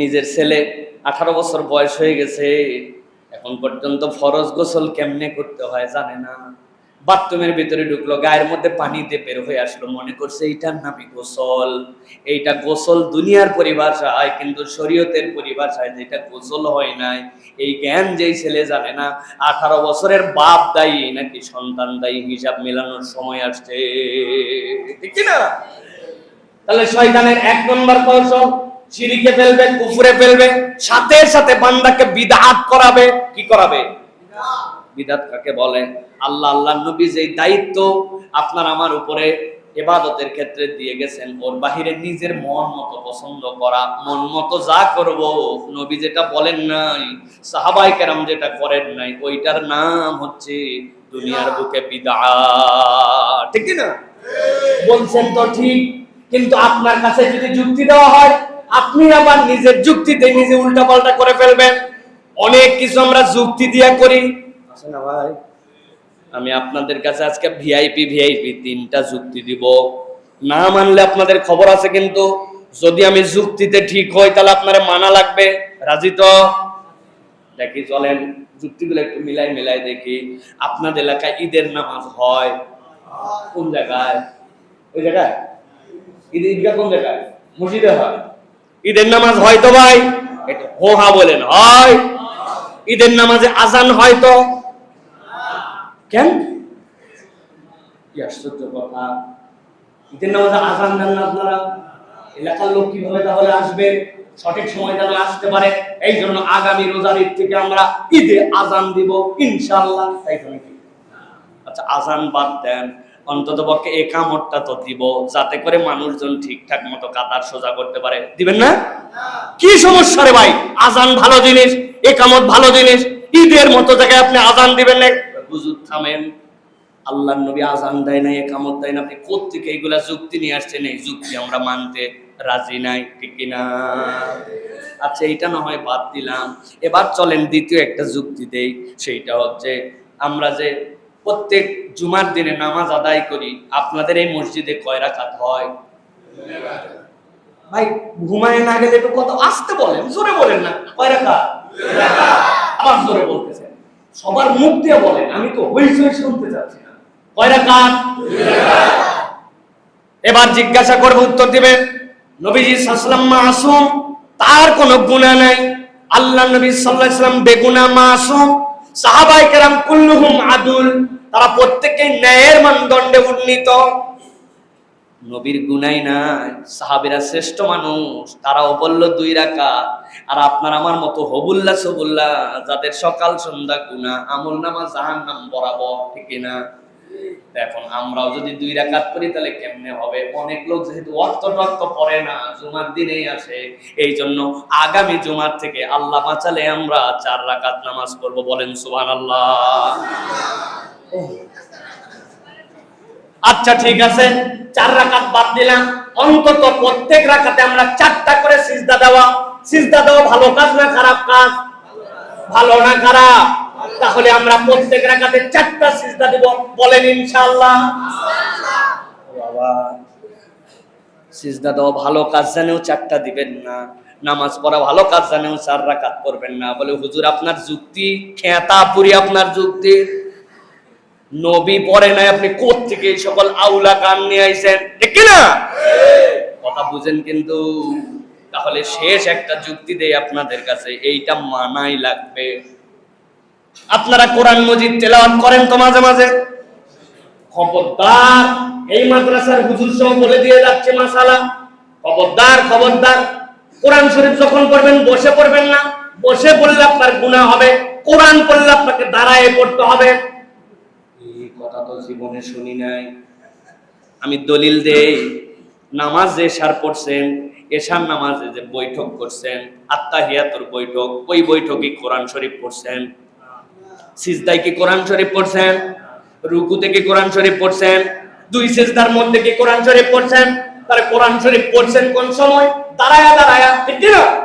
নিজের ছেলে আঠারো বছর বয়স হয়ে গেছে, এখন পর্যন্ত ফরজ গোসল কেমনে করতে হয় জানে না। বাথরুমের ভিতরে ঢুকলো, গায়ের মধ্যে পানি দিয়ে বের হয়ে আসলো, মনে করছে এইটার নামই গোসল। এইটা গোসল দুনিয়ার পরিভাষায়, কিন্তু শরীয়তের পরিভাষায় যেটা গোসল হয় নাই, এই জ্ঞান যেই ছেলে জানে না, আঠারো বছরের বাপ দায়ী নাকি সন্তান দায়ী, হিসাব মেলানোর সময় আসছে। ঠিক না তাহলে শয়তানের এক নম্বর কৌশল সিঁড়িকে ফেলবে, কুফুরে ফেলবে, সাথে সাথে বান্দাকে বিদাত করাবে, কি করাবে? বিদাত কাকে বলে? আল্লাহ আল্লাহ নবী যে দায়িত্ব আপনার আমার উপরে এবাদতের ক্ষেত্রে দিয়ে গেছেন, ওর বাহিরে নিজের মন মতো পছন্দ করা, মন মতো যা করব, নবী যেটা বলেন নাই, সাহাবাই কেরাম যেটা করেন নাই, ওইটার নাম হচ্ছে দুনিয়ার বুকে বিদা ঠিক না? বলছেন তো ঠিক, কিন্তু আপনার কাছে যদি যুক্তি দেওয়া হয় আপনি আবার নিজের যুক্তিতে নিজে উল্টা পাল্টা করে ফেলবেন। অনেক কিছু আমরা যুক্তি দিয়া করি। আছে না ভাই, আমি আপনাদের কাছে আজকে ভিআইপি ভিআইপি তিনটা যুক্তি দিব। না মানলে আপনাদের খবর আছে কিন্তু, যদি আমি যুক্তিতে ঠিক হই, তাহলে আপনার মানা লাগবে। রাজি তো? দেখি, চলেন, যুক্তিগুলো একটু মিলাই মিলাই দেখি। আপনাদের এলাকায় ঈদের নামাজ হয়। কোন জায়গায়? ওই জায়গায়? ঈদ ঈদগাহ কোন জায়গায়? মসজিদে হয়। ঈদের নামাজ হয় তো ভাই? একটু হো হা বলেন, হয়। ঈদের নামাজে আজান হয় তো? কেন? আশ্চর্য কথা। ঈদের নামাজে আজান দেন না আপনারা? এলাকার লোক কীভাবে তাহলে আসবে? সঠিক সময় যেন আসতে পারে? এই জন্য আগামী রোজার ঈদ থেকে আমরা ঈদে আজান দিব, ইনশাআল্লাহ। তাই আচ্ছা আজান বাদ দেন। অন্তত পক্ষে একামতটা তো দিব, যাতে করে মানুষজন ঠিকঠাক মতো কাতার সোজা করতে পারে। দিবেন না? কি সমস্যা রে ভাই? আজান ভালো জিনিস একামত ভালো জিনিস, ঈদের মতো জায়গায় আপনি আজান দিবেন না? হুজুর, থামেন। আল্লাহ নবী আজান দেয় না একামত দেয় না। আপনি কোথেকে এগুলা যুক্তি নিয়ে আসছেন? এই যুক্তি আমরা মানতে রাজি নাই, ঠিক কিনা আচ্ছা এইটা না হয় বাদ দিলাম। এবার চলেন দ্বিতীয় একটা যুক্তি দেই, সেইটা হচ্ছে আমরা যে প্রত্যেক জুমার দিনে নামাজ আদায় করি, আপনাদের এই মসজিদে কয় রাকাত হয়? ভাই, ঘুমায় না গেলে একটু কত আসতে বলেন, জোরে বলেন না, কয় রাকাত? আবার জোরে বলতেছেন। সবার মুখ দিয়ে বলেন, আমি তো হইচই শুনতে চাচ্ছি না। কয় রাকাত? এবার জিজ্ঞাসা করবে, উত্তর দিবেন নবীজি সাল্লাম মাসুম তার কোনো গুণা নাই। আল্লাহ নবী সাল্লাল্লাহু আলাইহি সাল্লাম বেগুনা মাসুম। সাহাবায়ে কেরাম কুল্লুহুম আদুল। তারা প্রত্যেককে ন্যায়ের মানদণ্ডে উন্নীত নবীর গুনাই নাই সাহাবীরা শ্রেষ্ঠ মানুষ তারাও বলল দুই রাকাত। আর আপনার আমার মতো হবুল্লা সবুল্লা, যাদের সকাল সন্ধ্যা গুনা আমল নামা জাহান্নাম বরাবর, ঠিক না এখন আমরাও যদি দুই রাকাত করি, তাহলে কেমনে হবে? অনেক লোক যেহেতু অর্থ টর্থ পড়ে না, জুমার দিনেই আসে। এই জন্য আগামী জুমার থেকে আল্লাহ বাঁচালে আমরা চার রাকাত নামাজ পড়ব, বলেন সুবহান আল্লাহ আচ্ছা ঠিক আছে। চার রাকাত বাদ দিলাম। অন্তত প্রত্যেক রাকাতে আমরা চারটা করে সিজদা দেওয়া। সিজদা দেওয়া ভালো কাজ না খারাপ কাজ? ভালো না খারাপ? তাহলে আমরা প্রত্যেক রাকাতে চারটা সিজদা দেব। বলেন ইনশাআল্লাহ। সিজদা দেওয়া ভালো কাজ জানেও চারটা দিবেন না। নামাজ পড়া ভালো কাজ জানেও চার রাকাত করবেন না। বলে, হুজুর, আপনার যুক্তি, খেতা পুরি আপনার যুক্তি। নবী পড়ে নাই, আপনি কোত্থেকে এই সকল আউলা কান নিয়ে আইছেন? ঠিক না? কথা বুঝেন কিন্তু, তাহলে শেষ একটা যুক্তি দেই আপনাদের কাছে, এইটা মানাই লাগবে। আপনারা কোরআন মজিদ তেলাওয়াত করেন তো মাঝে মাঝে? খবরদার, এই মাদ্রাসার হুজুর সহ বলে দিয়ে যাচ্ছে মাসালা। খবরদার খবরদার। কোরআন শরীফ যখন পড়বেন, বসে পড়বেন না। বসে পড়লে আপনার গুনাহ হবে, কোরআন পড়লে আপনাকে দাঁড়ায় পড়তে হবে। কথা তো জীবনে শুনি নাই। আমি দলিল দেই, নামাজ যে সার পড়ছেন এশার নামাজে যে বৈঠক করছেন আত্মাহিয়াতুর বৈঠক, ওই বৈঠকে কোরআন শরীফ পড়ছেন। সিজদায় কি কোরআন শরীফ পড়ছেন? রুকুতে কি কোরআন শরীফ পড়ছেন? দুই সিজদার মধ্যে কি কোরআন শরীফ পড়ছেন? তার কোরআন শরীফ পড়ছেন কোন সময়? দাঁড়ায়া দাঁড়ায়া ঠিক না। তাহলে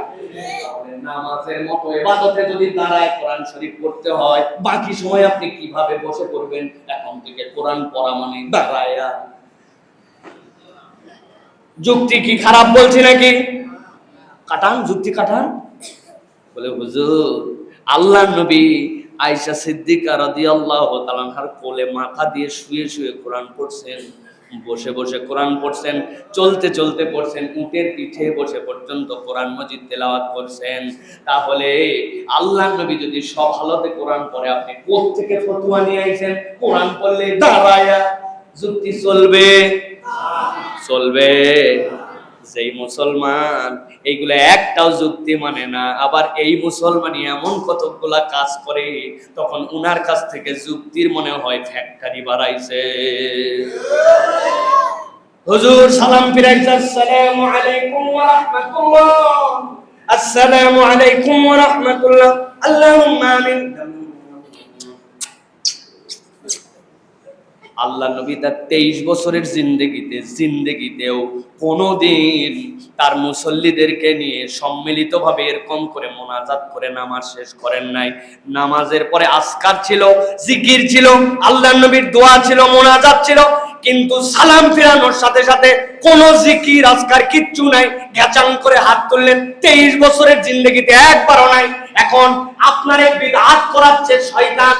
নামাজের মতো ইবাদতে যদি দাঁড়ায় কোরআন শরীফ পড়তে হয়, বাকি সময় আপনি কীভাবে বসে পড়বেন? এখন থেকে কোরআন পড়া মানে যুক্তি কি খারাপ বলছি নাকি? কাটান, যুক্তি কাটান। বলে, হুজুর, আল্লাহ নবী সিদ্দিকা রাদিয়াল্লাহু তাআলার কোলে মাথা দিয়ে শুয়ে শুয়ে কোরআন পড়ছেন। বসে বসে কোরআন পড়ছেন, চলতে চলতে পড়ছেন, উটের পিঠে বসে পর্যন্ত কোরআন মজিদ তেলাওয়াত করছেন। তাহলে আল্লাহ নবী যদি সব হালতে কোরআন পড়ে, আপনি কোত্থেকে ফতুয়া নিয়ে আইছেন? কোরআন পড়লে দাঁড়ায়া যুক্তি চলবে। চলবে। যেই মুসলমান, এইগুলো একটাও যুক্তি মানে না। আবার এই মুসলমানই এমন কতগুলা কাজ করে, তখন উনার কাছ থেকে যুক্তির মনে হয় ফ্যাক্টরি বাড়াইছে। হুজুর, সালাম ফিরাইছে আসসালামু আলাইকুম ওয়া রাহমাতুল্লাহ। আসসালামু আলাইকুম ওয়া রাহমাতুল্লাহ। আল্লাহুম্মা আমিন। আল্লাহ নবী তার তেইশ বছরের জিন্দগিতে, জিন্দগিতেও কোনোদিন তার মুসল্লিদেরকে নিয়ে সম্মিলিতভাবে এরকম করে মোনাজাত করে নামাজ শেষ করেন নাই। নামাজের পরে আসকার ছিল, জিকির ছিল, আল্লাহ নবীর দোয়া ছিল, মোনাজাত ছিল, কিন্তু সালাম ফিরানোর সাথে সাথে কোন জিকির আজকার কিচ্ছু নাই। গ্যাচাং করে হাত তুললেন, তেইশ বছরের জিন্দগিতে একবারও নাই। এখন আপনার বিধাত করাচ্ছে শয়তান।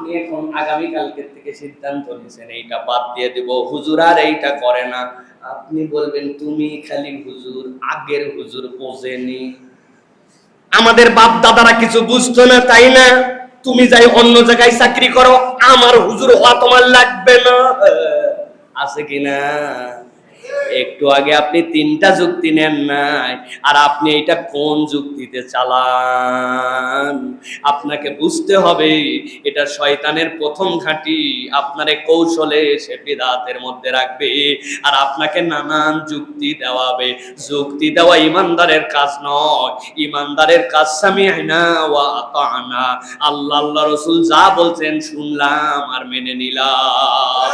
আপনি এখন আগামী কালকের থেকে সিদ্ধান্ত নিয়েছেন, এইটা বাদ দিয়ে দিব, হুজুর আর এইটা করে না। আপনি বলবেন, তুমি খালি হুজুর, আগের হুজুর বোঝেনি। আমাদের বাপ দাদারা কিছু বুঝতো না, তাই না? তুমি যাই অন্য জায়গায় চাকরি করো, আমার হুজুর হওয়া তোমার লাগবে না। আছে কিনা একটু আগে আপনি তিনটা যুক্তি নেন নাই। আর আপনি এটা কোন যুক্তিতে চালান? আপনাকে বুঝতে হবে, এটা শয়তানের প্রথম ঘাঁটি। আপনারে কৌশলে সে বিদাতের মধ্যে রাখবে আর আপনাকে নানান যুক্তি দেওয়াবে। যুক্তি দেওয়া ইমানদারের কাজ নয়। ইমানদারের কাজ সামি আইনা ওয়া আতানা আল্লাহ আল্লাহ রসুল যা বলছেন শুনলাম আর মেনে নিলাম?